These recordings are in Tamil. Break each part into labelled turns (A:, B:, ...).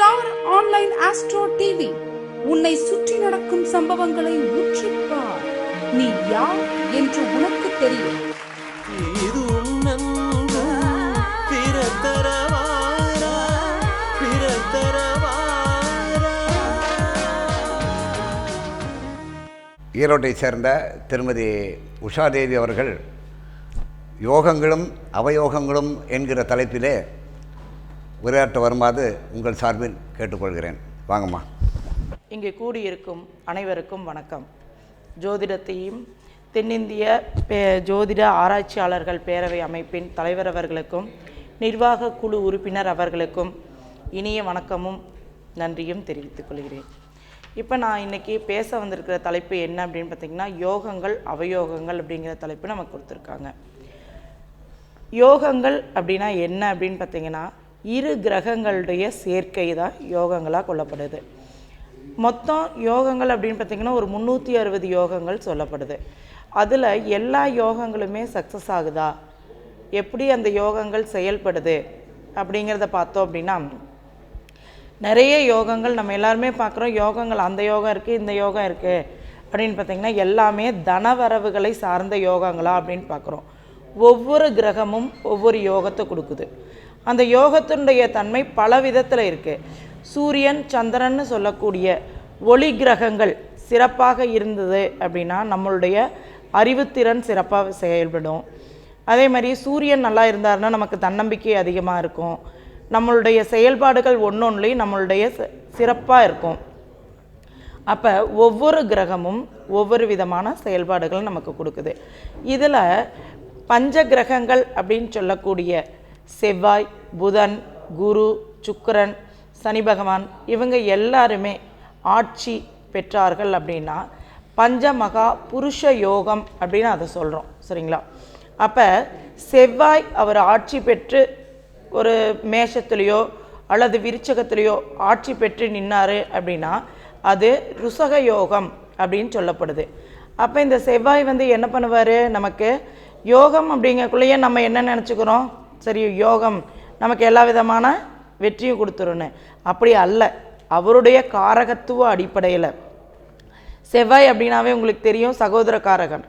A: Star online astro TV. உன்னை சுற்றி நடக்கும் சம்பவங்களை உற்றிப்பார் நீ யார் என்று உனக்கு தெரியும்.
B: இது பிறத்தரவாரா.
C: ஈரோட்டை சேர்ந்த திருமதி உஷாதேவி அவர்கள் யோகங்களும் அவயோகங்களும் என்கிற தலைப்பிலே உரையாற்ற வருமாறு உங்கள் சார்பில் கேட்டுக்கொள்கிறேன். வாங்கம்மா.
D: இங்கே கூடியிருக்கும் அனைவருக்கும் வணக்கம். ஜோதிடத்தையும் தென்னிந்திய பே ஜோதிட ஆராய்ச்சியாளர்கள் பேரவை அமைப்பின் தலைவர் அவர்களுக்கும் நிர்வாக குழு உறுப்பினர் அவர்களுக்கும் இனிய வணக்கமும் நன்றியும் தெரிவித்துக் கொள்கிறேன். இப்போ நான் இன்றைக்கி பேச வந்திருக்கிற தலைப்பு என்ன அப்படின்னு பார்த்தீங்கன்னா யோகங்கள் அவயோகங்கள் அப்படிங்கிற தலைப்பு நமக்கு கொடுத்துருக்காங்க. யோகங்கள் அப்படின்னா என்ன அப்படின்னு பார்த்தீங்கன்னா இரு கிரகங்களுடைய சேர்க்கை தான் யோகங்களாக கொள்ளப்படுது. மொத்தம் யோகங்கள் அப்படின்னு பார்த்தீங்கன்னா ஒரு முந்நூற்றி அறுபது யோகங்கள் சொல்லப்படுது. அதில் எல்லா யோகங்களுமே சக்ஸஸ் ஆகுதா? எப்படி அந்த யோகங்கள் செயல்படுது? அப்படிங்கிறத பார்த்தோம் அப்படின்னா நிறைய யோகங்கள் நம்ம எல்லாருமே பார்க்குறோம். யோகங்கள் அந்த யோகம் இருக்குது இந்த யோகம் இருக்குது அப்படின்னு பார்த்தீங்கன்னா எல்லாமே தனவரவுகளை சார்ந்த யோகங்களா அப்படின்னு பார்க்குறோம். ஒவ்வொரு கிரகமும் ஒவ்வொரு யோகத்தை கொடுக்குது. அந்த யோகத்தினுடைய தன்மை பல விதத்தில் இருக்குது சூரியன் சந்திரன்னு சொல்லக்கூடிய ஒளி கிரகங்கள் சிறப்பாக இருந்தது அப்படின்னா நம்மளுடைய அறிவுத்திறன் சிறப்பாக செயல்படும். அதே மாதிரி சூரியன் நல்லா இருந்தாருன்னா நமக்கு தன்னம்பிக்கை அதிகமாக இருக்கும். நம்மளுடைய செயல்பாடுகள் ஒன்றொன்றுலையும் நம்மளுடைய சிறப்பாக இருக்கும். அப்போ ஒவ்வொரு கிரகமும் ஒவ்வொரு விதமான செயல்பாடுகள் நமக்கு கொடுக்குது. இதில் பஞ்ச கிரகங்கள் அப்படின்னு சொல்லக்கூடிய செவ்வாய் புதன் குரு சுக்கரன் சனி பகவான் இவங்க எல்லாருமே ஆட்சி பெற்றார்கள் அப்படின்னா பஞ்சமகா புருஷ யோகம் அப்படின்னு அதை சொல்கிறோம் சரிங்களா? அப்போ செவ்வாய் அவர் ஆட்சி பெற்று ஒரு மேஷத்துலேயோ அல்லது விருச்சகத்திலேயோ ஆட்சி பெற்று நின்னார் அப்படின்னா அது ருசக யோகம் அப்படின்னு சொல்லப்படுது. அப்போ இந்த செவ்வாய் வந்து என்ன பண்ணுவார்? நமக்கு யோகம் அப்படிங்கக்குள்ளேயே நம்ம என்ன நினச்சிக்கிறோம்? சரி யோகம் நமக்கு எல்லா விதமான வெற்றியும் கொடுத்துருன்னு. அப்படி அல்ல. அவருடைய காரகத்துவ அடிப்படையில். செவ்வாய் அப்படின்னாவே உங்களுக்கு தெரியும் சகோதர காரகன்.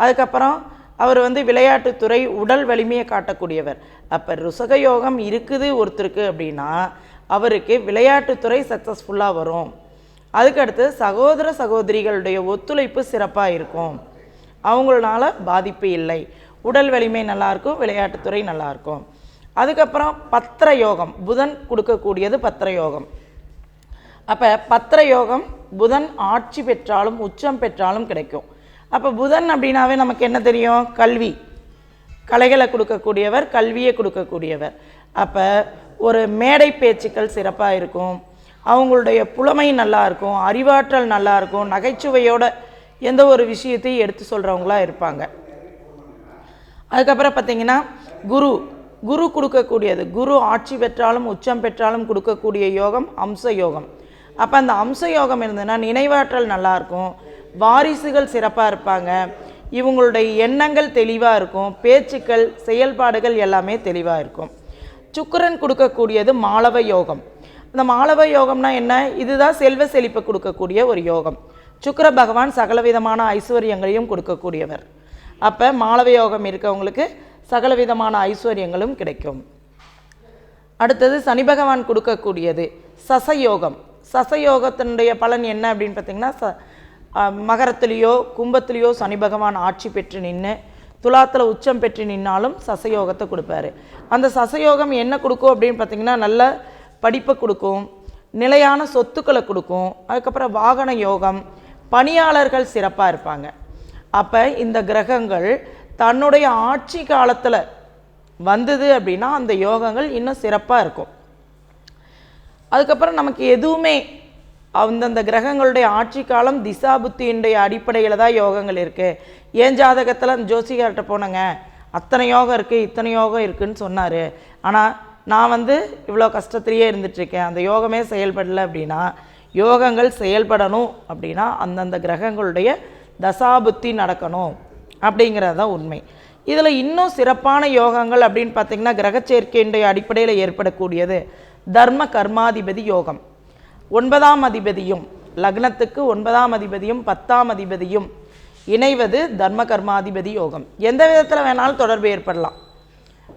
D: அதுக்கப்புறம் அவர் வந்து விளையாட்டுத்துறை உடல் வலிமையை காட்டக்கூடியவர். அப்போ ருசக யோகம் இருக்குது ஒருத்தருக்கு அப்படின்னா அவருக்கு விளையாட்டுத்துறை சக்ஸஸ்ஃபுல்லாக வரும். அதுக்கடுத்து சகோதர சகோதரிகளுடைய ஒத்துழைப்பு சிறப்பாக இருக்கும். அவங்களால பாதிப்பு இல்லை. உடல் வலிமை நல்லாயிருக்கும் விளையாட்டுத்துறை நல்லாயிருக்கும் அதுக்கப்புறம் பத்திர யோகம் புதன் கொடுக்கக்கூடியது பத்திர யோகம் அப்போ பத்திர யோகம் புதன் ஆட்சி பெற்றாலும் உச்சம் பெற்றாலும் கிடைக்கும். அப்போ புதன் அப்படின்னாவே நமக்கு என்ன தெரியும்? கல்வி. கலைகளை கொடுக்கக்கூடியவர் கல்வியை கொடுக்கக்கூடியவர். அப்போ ஒரு மேடை பேச்சுக்கள் சிறப்பாக இருக்கும். அவங்களுடைய புலமை நல்லா இருக்கும் அறிவாற்றல் நல்லா இருக்கும் நகைச்சுவையோட எந்த ஒரு விஷயத்தையும் எடுத்து சொல்கிறவங்களா இருப்பாங்க. அதுக்கப்புறம் பார்த்தீங்கன்னா குரு குரு கொடுக்கக்கூடியது குரு ஆட்சி பெற்றாலும் உச்சம் பெற்றாலும் கொடுக்கக்கூடிய யோகம் அம்ச யோகம். அப்போ அந்த அம்ச யோகம் இருந்ததுன்னா நினைவாற்றல் நல்லாயிருக்கும் வாரிசுகள் சிறப்பாக இருப்பாங்க இவங்களுடைய எண்ணங்கள் தெளிவாக இருக்கும் பேச்சுக்கள் செயல்பாடுகள் எல்லாமே தெளிவாக இருக்கும். சுக்கிரன் கொடுக்கக்கூடியது மாளவ யோகம். இந்த மாளவ யோகம்னா என்ன? இதுதான் செல்வ செழிப்பை கொடுக்கக்கூடிய ஒரு யோகம். சுக்கர பகவான் சகலவிதமான ஐஸ்வர்யங்களையும் கொடுக்கக்கூடியவர். அப்போ மாளவ யோகம் சகல விதமான ஐஸ்வர்யங்களும் கிடைக்கும். அடுத்தது சனி பகவான் கொடுக்கக்கூடியது சசயோகம். சசயோகத்தினுடைய பலன் என்ன அப்படின்னு பார்த்தீங்கன்னா ச மகரத்துலேயோ கும்பத்துலேயோ சனி பகவான் ஆட்சி பெற்று நின்று துலாத்தில் உச்சம் பெற்று நின்னாலும் சசயோகத்தை கொடுப்பாரு. அந்த சசயோகம் என்ன கொடுக்கும் அப்படின்னு பார்த்தீங்கன்னா நல்ல படிப்பை கொடுக்கும் நிலையான சொத்துக்களை கொடுக்கும் அதுக்கப்புறம் வாகன யோகம் பணியாளர்கள் சிறப்பாக இருப்பாங்க. அப்போ இந்த கிரகங்கள் தன்னுடைய ஆட்சி காலத்தில் வந்தது அப்படின்னா அந்த யோகங்கள் இன்னும் சிறப்பாக இருக்கும். அதுக்கப்புறம் நமக்கு எதுவுமே அந்தந்த கிரகங்களுடைய ஆட்சி காலம் திசா புத்தியினுடைய அடிப்படையில் தான் யோகங்கள் இருக்குது ஏன் ஜாதகத்தில் ஜோசிகார்கிட்ட போனேங்க? அத்தனை யோகம் இருக்குது இத்தனை யோகம் இருக்குன்னு சொன்னார். ஆனால் நான் வந்து இவ்வளோ கஷ்டத்திலேயே இருந்துட்டுருக்கேன். அந்த யோகமே செயல்படலை அப்படின்னா யோகங்கள் செயல்படணும் அப்படின்னா அந்தந்த கிரகங்களுடைய தசாபுத்தி நடக்கணும் அப்படிங்கிறது தான் உண்மை. இதில் இன்னும் சிறப்பான யோகங்கள் அப்படின்னு பார்த்தீங்கன்னா கிரகச்சேர்க்கையினுடைய அடிப்படையில் ஏற்படக்கூடியது தர்ம கர்மாதிபதி யோகம். ஒன்பதாம் அதிபதியும் லக்னத்துக்கு ஒன்பதாம் அதிபதியும் பத்தாம் அதிபதியும் இணைவது தர்ம கர்மாதிபதி யோகம். எந்த விதத்தில் வேணாலும் தொடர்பு ஏற்படலாம்.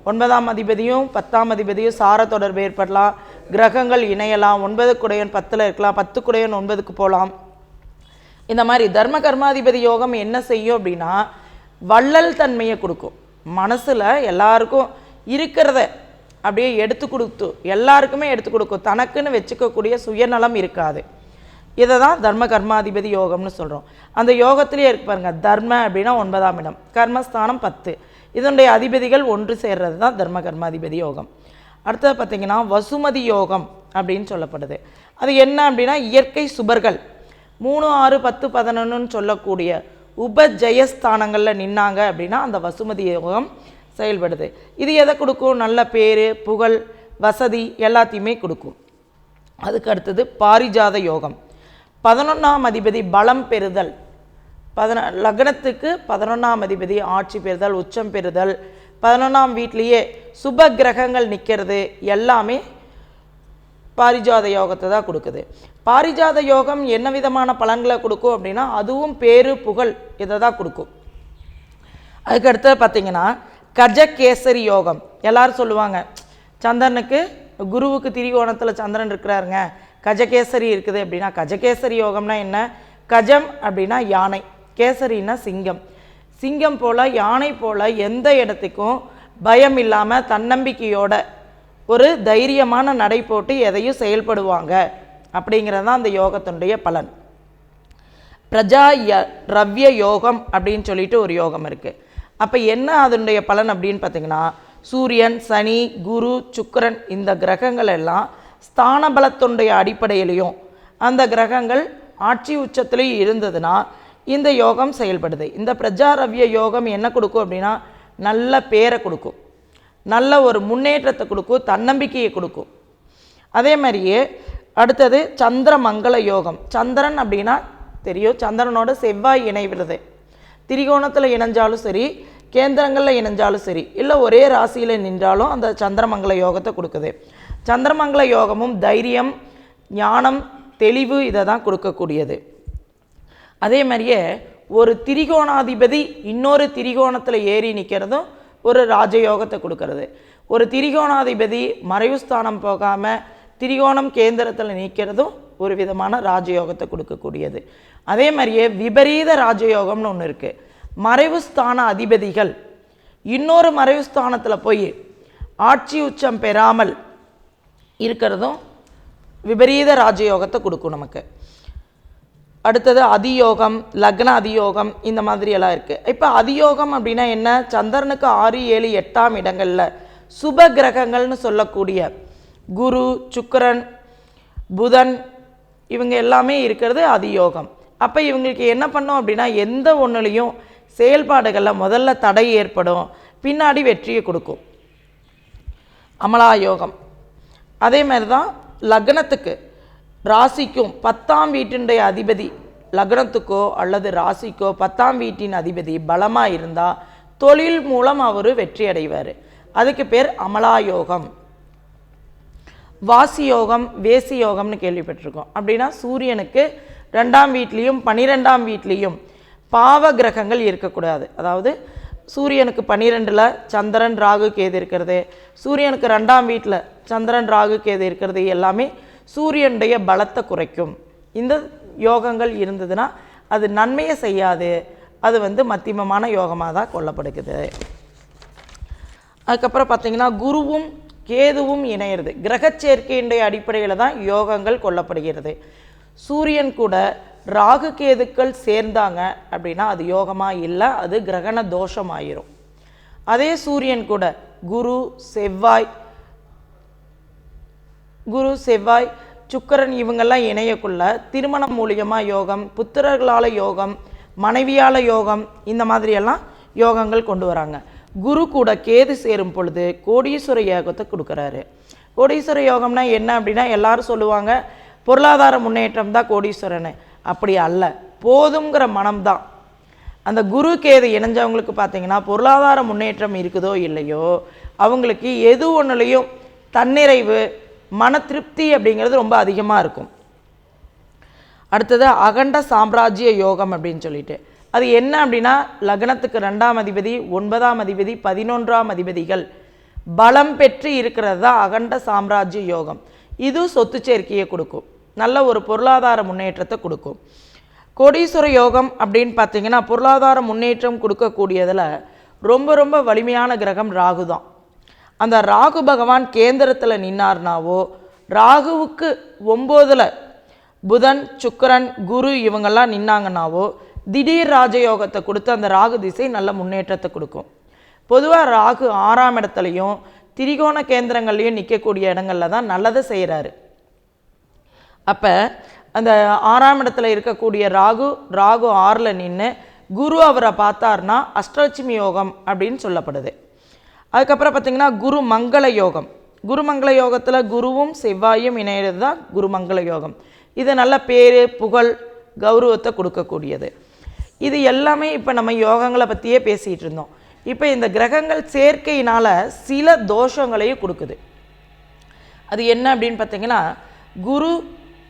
D: ஒன்பதாம் அதிபதியும் பத்தாம் அதிபதியும் சார தொடர்பு ஏற்படலாம். கிரகங்கள் இணையலாம். ஒன்பது குடையன் பத்தில் இருக்கலாம். பத்து குடையன் ஒன்பதுக்கு போகலாம். இந்த மாதிரி தர்ம கர்மாதிபதி யோகம் என்ன செய்யும் அப்படின்னா வள்ளல் தன்மையை கொடுக்கும். மனசில் எல்லாருக்கும் இருக்கிறத அப்படியே எடுத்து கொடுத்து எல்லாருக்குமே எடுத்து கொடுக்கும். தனக்குன்னு வச்சுக்கக்கூடிய சுயநலம் இருக்காது. இதை தான் தர்ம கர்மாதிபதி யோகம்னு சொல்கிறோம் அந்த யோகத்திலேயே இருக்கு பாருங்க தர்ம அப்படின்னா ஒன்பதாம் இடம் கர்மஸ்தானம் பத்து. இதனுடைய அதிபதிகள் ஒன்று சேர்றது தான் தர்ம கர்மாதிபதி யோகம். அடுத்தது பார்த்திங்கன்னா வசுமதி யோகம் அப்படின்னு சொல்லப்படுது. அது என்ன அப்படின்னா இயற்கை சுபர்கள். மூணு ஆறு பத்து பதினொன்றுன்னு சொல்லக்கூடிய உபஜயஸ்தானங்களில் நின்னாங்க அப்படின்னா அந்த வசுமதி யோகம் செயல்படுது. இது எதை கொடுக்கும்? நல்ல பேர் புகழ் வசதி எல்லாத்தையுமே கொடுக்கும். அதுக்கு அடுத்தது பாரிஜாத யோகம். பதினொன்றாம் அதிபதி பலம் பெறுதல். பதின லக்னத்துக்கு பதினொன்றாம் அதிபதி ஆட்சி பெறுதல் உச்சம் பெறுதல். பதினொன்றாம் வீட்லேயே சுப கிரகங்கள் நிற்கிறது எல்லாமே பாரிஜாத யோகத்தை தான் கொடுக்குது. பாரிஜாத யோகம் என்ன விதமான பலன்களை கொடுக்கும் அப்படின்னா அதுவும் பேரு புகழ் இதை தான் கொடுக்கும். அதுக்கு அடுத்தது பார்த்தீங்கன்னா கஜகேசரி யோகம். எல்லாரும் சொல்லுவாங்க சந்திரனுக்கு குருவுக்கு திரிகோணத்தில் சந்திரன் இருக்கிறாருங்க. கஜகேசரி இருக்குது அப்படின்னா கஜகேசரி யோகம்னா என்ன? கஜம் அப்படின்னா யானை. கேசரின்னா சிங்கம். சிங்கம் போல் யானை போல் எந்த இடத்துக்கும் பயம் இல்லாமல் தன்னம்பிக்கையோட ஒரு தைரியமான நடை போட்டு எதையும் செயல்படுவாங்க. அப்படிங்கிறது தான் அந்த யோகத்தினுடைய பலன். பிரஜா ய- ரவ்ய யோகம் அப்படின்னு சொல்லிட்டு ஒரு யோகம் இருக்குது அப்போ என்ன அதனுடைய பலன் அப்படின்னு பார்த்தீங்கன்னா சூரியன் சனி குரு சுக்கரன் இந்த கிரகங்கள் எல்லாம் ஸ்தான பலத்தினுடைய அடிப்படையிலையும் அந்த கிரகங்கள் ஆட்சி உச்சத்துலேயும் இருந்ததுன்னா இந்த யோகம் செயல்படுது. இந்த பிரஜாரவ்ய யோகம் என்ன கொடுக்கும் அப்படின்னா நல்ல பேரை கொடுக்கும். நல்ல ஒரு முன்னேற்றத்தை கொடுக்கும் தன்னம்பிக்கையை கொடுக்கும். அதே மாதிரியே அடுத்தது சந்திரமங்கல யோகம். சந்திரன் அப்படின்னா தெரியும் சந்திரனோட செவ்வாய் இணைவிடுது. திரிகோணத்தில் இணைஞ்சாலும் சரி கேந்திரங்களில் இணைஞ்சாலும் சரி இல்லை ஒரே ராசியில் நின்றாலும் அந்த சந்திரமங்கல யோகத்தை கொடுக்குது. சந்திரமங்கல யோகமும் தைரியம் ஞானம் தெளிவு இதை தான் கொடுக்கக்கூடியது. அதே மாதிரியே ஒரு திரிகோணாதிபதி இன்னொரு திரிகோணத்தில் ஏறி நிற்கிறதும் ஒரு ராஜயோகத்தை கொடுக்கறது. ஒரு திரிகோணாதிபதி மறைவுஸ்தானம் போகாமல் திரிகோணம் கேந்திரத்தில் நீக்கிறதும் ஒரு விதமான ராஜயோகத்தை கொடுக்கக்கூடியது. அதே மாதிரியே விபரீத ராஜயோகம்னு ஒன்று இருக்குது மறைவுஸ்தான அதிபதிகள் இன்னொரு மறைவுஸ்தானத்தில் போய் ஆட்சி உச்சம் பெறாமல் இருக்கிறதும் விபரீத ராஜயோகத்தை கொடுக்கும் நமக்கு. அடுத்தது அதியோகம் லக்ன அதியோகம் இந்த மாதிரியெல்லாம் இருக்குது இப்போ அதியோகம் அப்படின்னா என்ன? சந்திரனுக்கு ஆறு ஏழு எட்டாம் இடங்களில் சுப கிரகங்கள்னு சொல்லக்கூடிய குரு சுக்கரன் புதன் இவங்க எல்லாமே இருக்கிறது அதியோகம். அப்போ இவங்களுக்கு என்ன பண்ணோம் அப்படின்னா எந்த ஒன்றுலையும் செயல்பாடுகளில் முதல்ல தடை ஏற்படும் பின்னாடி வெற்றியை கொடுக்கும். அமலா யோகம் அதே மாதிரி தான் லக்னத்துக்கு. ராசிக்கும் பத்தாம் வீட்டினுடைய அதிபதி லக்னத்துக்கோ அல்லது ராசிக்கோ பத்தாம் வீட்டின் அதிபதி பலமாக இருந்தால் தொழில் மூலம் அவர் வெற்றி அடைவார் அதுக்கு பேர் அமலா யோகம். வாசி யோகம் வேசி யோகம்னு கேள்விப்பட்டிருக்கோம். அப்படின்னா சூரியனுக்கு ரெண்டாம் வீட்லேயும் பனிரெண்டாம் வீட்லேயும் பாவ கிரகங்கள் இருக்கக்கூடாது. அதாவது சூரியனுக்கு பன்னிரெண்டில் சந்திரன் ராகு கேது இருக்கிறது. சூரியனுக்கு ரெண்டாம் வீட்டில் சந்திரன் ராகு கேது இருக்கிறது எல்லாமே சூரியனுடைய பலத்தை குறைக்கும். இந்த யோகங்கள் இருந்ததுன்னா அது நன்மையை செய்யாது. அது வந்து மத்தியமமான யோகமாக தான் கொல்லப்படுகிறது அதுக்கப்புறம் பார்த்தீங்கன்னா குருவும் கேதுவும் இணையிறது. கிரகச் சேர்க்கையினுடைய அடிப்படையில் தான் யோகங்கள் கொல்லப்படுகிறது சூரியன் கூட ராகு கேதுக்கள் சேர்ந்தாங்க அப்படின்னா அது யோகமாக இல்லை அது கிரகண தோஷமாயிரும். அதே சூரியன் கூட குரு செவ்வாய் குரு செவ்வாய் சுக்கிரன் இவங்கெல்லாம் இணையக்குள்ள திருமணம் மூலியமாக யோகம் புத்திரர்களால் யோகம் மனைவியால் யோகம் இந்த மாதிரியெல்லாம் யோகங்கள் கொண்டு வராங்க. குரு கூட கேது சேரும் பொழுது கோடீஸ்வர யோகத்தை கொடுக்குறாரு. கோடீஸ்வர யோகம்னா என்ன அப்படின்னா எல்லாரும் சொல்லுவாங்க பொருளாதார முன்னேற்றம் தான் கோடீஸ்வரன் அப்படி அல்ல போதுங்கிற மனம்தான் அந்த குரு கேது இணைஞ்சவங்களுக்கு பார்த்தீங்கன்னா பொருளாதார முன்னேற்றம் இருக்குதோ இல்லையோ அவங்களுக்கு எது ஒன்றுலையும் தன்னிறைவு மன திருப்தி அப்படிங்கிறது ரொம்ப அதிகமாக இருக்கும். அடுத்தது அகண்ட சாம்ராஜ்ய யோகம் அப்படின்னு சொல்லிட்டு. அது என்ன அப்படின்னா லக்னத்துக்கு ரெண்டாம் அதிபதி ஒன்பதாம் அதிபதி பதினொன்றாம் அதிபதிகள். பலம் பெற்று இருக்கிறது தான் அகண்ட சாம்ராஜ்ய யோகம். இது சொத்து சேர்க்கையை கொடுக்கும். நல்ல ஒரு பொருளாதார முன்னேற்றத்தை கொடுக்கும். கோடீஸ்வர யோகம் அப்படின்னு பார்த்தீங்கன்னா பொருளாதார முன்னேற்றம் கொடுக்கக்கூடியதில் ரொம்ப ரொம்ப வலிமையான கிரகம் ராகு தான். அந்த ராகு பகவான் கேந்திரத்தில் நின்னார்னாவோ ராகுவுக்கு ஒம்போதில் புதன் சுக்கரன் குரு இவங்கெல்லாம் நின்னாங்கன்னாவோ திடீர் ராஜயோகத்தை கொடுத்து அந்த ராகு திசை நல்ல முன்னேற்றத்தை கொடுக்கும். பொதுவாக ராகு ஆறாம் இடத்துலையும் திரிகோண கேந்திரங்கள்லையும் நிற்கக்கூடிய இடங்கள்ல தான் நல்லதை செய்கிறாரு அப்போ அந்த ஆறாம் இடத்துல இருக்கக்கூடிய ராகு ராகு ஆறில் நின்று குரு அவரை பார்த்தார்னா அஷ்டலட்சுமி யோகம் அப்படின்னு சொல்லப்படுது. அதுக்கப்புறம் பார்த்தீங்கன்னா குரு மங்கள யோகம். குரு மங்கள யோகத்தில் குருவும் செவ்வாயும் இணையிறது தான் குரு மங்கள யோகம். இது நல்ல பேர் புகழ் கௌரவத்தை கொடுக்கக்கூடியது. இது எல்லாமே இப்போ நம்ம யோகங்களை பற்றியே பேசிகிட்டு இருந்தோம். இப்போ இந்த கிரகங்கள் சேர்க்கையினால் சில தோஷங்களையும் கொடுக்குது. அது என்ன அப்படின்னு பார்த்தீங்கன்னா குரு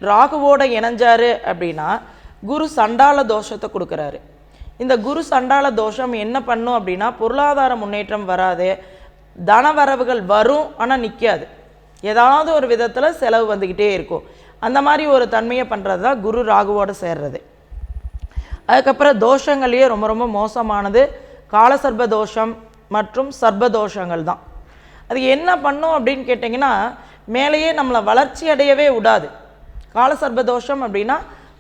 D: ராகுவோட இணைஞ்சார் அப்படின்னா குரு சண்டால தோஷத்தை கொடுக்குறாரு. இந்த குரு சண்டால தோஷம் என்ன பண்ணும் அப்படின்னா பொருளாதார முன்னேற்றம் வராது தனவரவுகள் வரும் ஆனால் நிற்காது ஏதாவது ஒரு விதத்தில் செலவு வந்துக்கிட்டே இருக்கும். அந்த மாதிரி ஒரு தன்மையை பண்ணுறது தான் குரு ராகுவோடு சேர்றது. அதுக்கப்புறம் தோஷங்கள்லேயே ரொம்ப ரொம்ப மோசமானது காலசர்ப தோஷம் மற்றும் சர்ப தோஷங்கள் தான். அது என்ன பண்ணும் அப்படின்னு கேட்டிங்கன்னா மேலேயே நம்மளை வளர்ச்சி அடையவே விடாது. காலசர்ப தோஷம் அப்படின்னா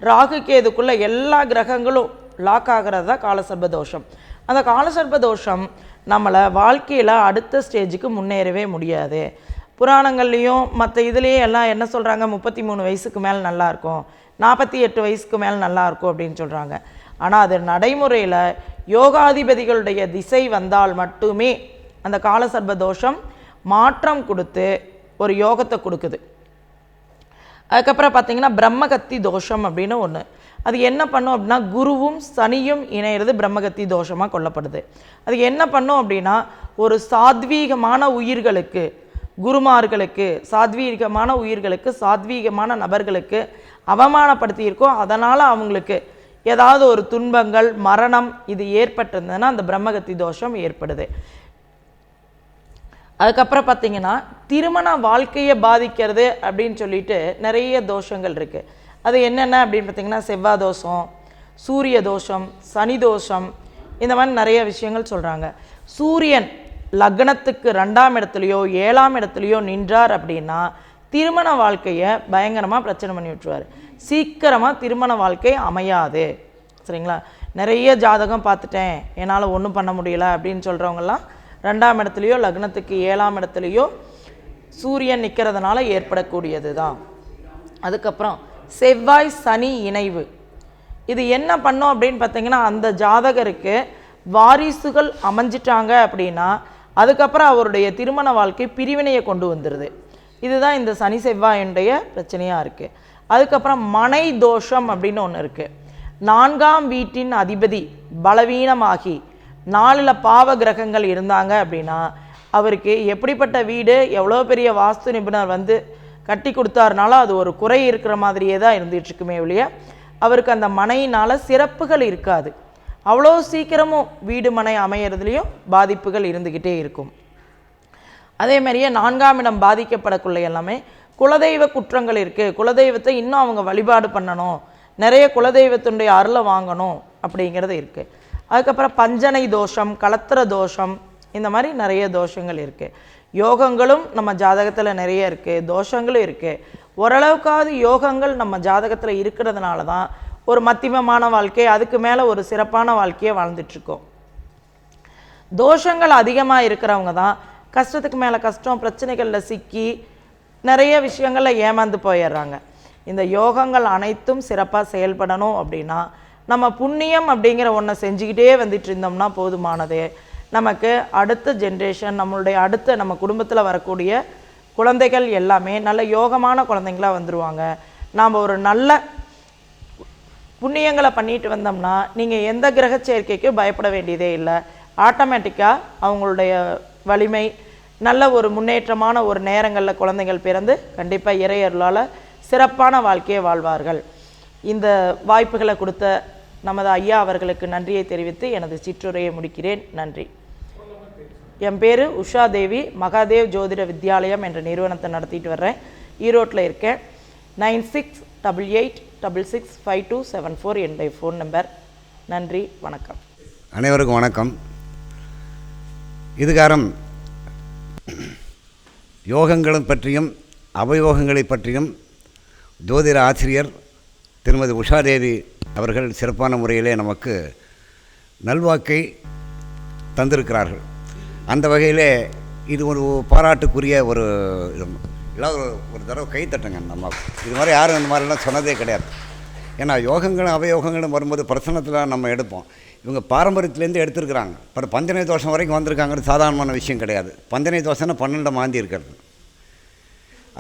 D: ராகு கேதுக்குள்ளே எல்லா கிரகங்களும் லாக் ஆகிறது தான் காலசர்ப தோஷம். அந்த காலசர்ப தோஷம் நம்மளை வாழ்க்கையில் அடுத்த ஸ்டேஜுக்கு முன்னேறவே முடியாது. புராணங்கள்லேயும் மற்ற இதுலேயும் எல்லாம் என்ன சொல்கிறாங்க முப்பத்தி மூணு வயசுக்கு மேலே நல்லாயிருக்கும் நாற்பத்தி எட்டு வயசுக்கு மேலே நல்லாயிருக்கும் அப்படின்னு சொல்கிறாங்க ஆனால் அது நடைமுறையில் யோகாதிபதிகளுடைய திசை வந்தால் மட்டுமே அந்த காலசர்ப தோஷம் மாற்றம் கொடுத்து ஒரு யோகத்தை கொடுக்குது. அதுக்கப்புறம் பார்த்தீங்கன்னா பிரம்மகத்தி தோஷம் அப்படின்னு ஒன்று அது என்ன பண்ணும் அப்படின்னா குருவும் சனியும் இணையிறது பிரம்மகத்தி தோஷமாக கொல்லப்படுது. அது என்ன பண்ணும் அப்படின்னா ஒரு சாத்வீகமான உயிர்களுக்கு குருமார்களுக்கு சாத்வீகமான உயிர்களுக்கு சாத்வீகமான நபர்களுக்கு அவமானப்படுத்தியிருக்கோம் அதனால் அவங்களுக்கு ஏதாவது ஒரு துன்பங்கள் மரணம் இது ஏற்பட்டிருந்ததுன்னா அந்த பிரம்மகத்தி தோஷம் ஏற்படுது. அதுக்கப்புறம் பார்த்தீங்கன்னா திருமண வாழ்க்கையை பாதிக்கிறது அப்படின்னு சொல்லிட்டு நிறைய தோஷங்கள் இருக்குது அது என்னென்ன அப்படின்னு பார்த்தீங்கன்னா செவ்வாய் தோஷம் சூரிய தோஷம் சனி தோஷம் இந்த மாதிரி நிறைய விஷயங்கள் சொல்கிறாங்க சூரியன் லக்னத்துக்கு ரெண்டாம் இடத்துலையோ ஏழாம் இடத்துலையோ நின்றார் அப்படின்னா திருமண வாழ்க்கையை பயங்கரமாக பிரச்சனை பண்ணி விட்டுருவார். சீக்கிரமாக திருமண வாழ்க்கை அமையாது. சரிங்களா? நிறைய ஜாதகம் பார்த்துட்டேன். என்னால் ஒன்றும் பண்ண முடியல அப்படின்னு சொல்கிறவங்கலாம் ரெண்டாம் இடத்துலையோ லக்னத்துக்கு ஏழாம் இடத்துலையோ சூரியன் நிற்கிறதுனால ஏற்படக்கூடியது தான் அதுக்கப்புறம் செவ்வாய் சனி இணைவு. இது என்ன பண்ணோம் அப்படின்னு பார்த்தீங்கன்னா அந்த ஜாதகருக்கு வாரிசுகள் அமைஞ்சிட்டாங்க அப்படின்னா அதுக்கப்புறம் அவருடைய திருமண வாழ்க்கை பிரிவினையை கொண்டு வந்துடுது இதுதான் இந்த சனி செவ்வாயினுடைய பிரச்சனையாக இருக்குது அதுக்கப்புறம் மனை தோஷம் அப்படின்னு ஒன்று இருக்குது நான்காம் வீட்டின் அதிபதி பலவீனமாகி நாலில் பாவ கிரகங்கள் இருந்தாங்க அப்படின்னா அவருக்கு எப்படிப்பட்ட வீடு எவ்வளோ பெரிய வாஸ்து நிபுணர் வந்து கட்டி கொடுத்தாருனாலும் அது ஒரு குறை இருக்கிற மாதிரியே தான் இருந்துகிட்ருக்குமே ஒழிய அவருக்கு அந்த மனையினால் சிறப்புகள் இருக்காது. அவ்வளோ சீக்கிரமும் வீடு மனை அமையிறதுலேயும் பாதிப்புகள் இருந்துக்கிட்டே இருக்கும். அதே மாதிரியே நான்காம் இடம் பாதிக்கப்படக்குள்ள எல்லாமே குலதெய்வ குற்றங்கள் இருக்குது குலதெய்வத்தை இன்னும் அவங்க வழிபாடு பண்ணணும். நிறைய குலதெய்வத்தினுடைய அருளை வாங்கணும் அப்படிங்கிறது இருக்குது அதுக்கப்புறம் பஞ்சனை தோஷம் கலத்திர தோஷம் இந்த மாதிரி நிறைய தோஷங்கள் இருக்குது யோகங்களும் நம்ம ஜாதகத்தில் நிறைய இருக்குது தோஷங்களும் இருக்குது ஓரளவுக்காவது யோகங்கள் நம்ம ஜாதகத்தில் இருக்கிறதுனால தான் ஒரு மத்தியமமான வாழ்க்கை அதுக்கு மேலே ஒரு சிறப்பான வாழ்க்கையை வாழ்ந்துட்டுருக்கோம். தோஷங்கள் அதிகமாக இருக்கிறவங்க தான் கஷ்டத்துக்கு மேலே கஷ்டம் பிரச்சனைகளில் சிக்கி நிறைய விஷயங்களில் ஏமாந்து போயிடுறாங்க. இந்த யோகங்கள் அனைத்தும் சிறப்பாக செயல்படணும் அப்படின்னா நம்ம புண்ணியம் அப்படிங்கிற ஒன்றை செஞ்சுக்கிட்டே வந்துட்டு இருந்தோம்னா போதுமானது. நமக்கு அடுத்த ஜென்ரேஷன் நம்மளுடைய அடுத்த நம்ம குடும்பத்தில் வரக்கூடிய குழந்தைகள் எல்லாமே நல்ல யோகமான குழந்தைங்களா வந்துடுவாங்க நாம் ஒரு நல்ல புண்ணியங்களை பண்ணிட்டு வந்தோம்னா நீங்கள் எந்த கிரக சேர்க்கைக்கும் பயப்பட வேண்டியதே இல்லை. ஆட்டோமேட்டிக்காக அவங்களுடைய வலிமை நல்ல ஒரு முன்னேற்றமான ஒரு நேரங்களில் குழந்தைகள் பிறந்து கண்டிப்பாக இறையருளால் சிறப்பான வாழ்க்கையை வாழ்வார்கள். இந்த வாய்ப்புகளை கொடுத்த நமது ஐயா அவர்களுக்கு நன்றியை தெரிவித்து எனது சிற்றுரையை முடிக்கிறேன். நன்றி. என் பேர் உஷா தேவி மகாதேவ் ஜோதிட வித்யாலயம் என்ற நிறுவனத்தை நடத்திட்டு வர்றேன். ஈரோட்டில் இருக்கேன். Nine six double eight double six five two seven four என்னுடைய ஃபோன் நம்பர். நன்றி வணக்கம்.
C: அனைவருக்கும் வணக்கம். இதுகாரம் யோகங்களும் பற்றியும் அவயோகங்களை பற்றியும் ஜோதிட ஆசிரியர் திருமதி உஷாதேவி அவர்கள் சிறப்பான முறையிலே நமக்கு நல்வாக்கை தந்திருக்கிறார்கள். அந்த வகையிலே இது ஒரு பாராட்டுக்குரிய ஒரு இது. எல்லாம் ஒரு ஒரு தடவை கை தட்டுங்க நம்ம இது மாதிரி யாரும் இந்த மாதிரிலாம் சொன்னதே கிடையாது. ஏன்னா யோகங்களும் அவயோகங்களும் வரும்போது பிரசனத்தில் நம்ம எடுப்போம். இவங்க பாரம்பரியத்துலேருந்து எடுத்துருக்குறாங்க. பட் பஞ்சனை தோஷம் வரைக்கும் வந்திருக்காங்கிறது சாதாரணமான விஷயம் கிடையாது. பஞ்சனை தோஷம்னா பன்னெண்டு மாந்தி இருக்கிறது.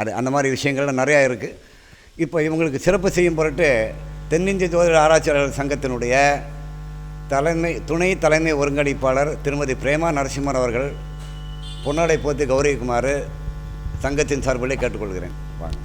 C: அது அந்த மாதிரி விஷயங்கள்லாம் நிறையா இருக்குது இப்போ இவங்களுக்கு சிறப்பு செய்யும் பொருட்டு தென்னிந்திய ஜோதிட ஆராய்ச்சியாளர் சங்கத்தினுடைய தலைமை துணை தலைமை ஒருங்கிணைப்பாளர் திருமதி பிரேமா நரசிம்மன் அவர்கள் பொன்னாடை போத்தி கௌரவிக்குமாறு சங்கத்தின் சார்பிலே கேட்டுக்கொள்கிறேன். வாங்க.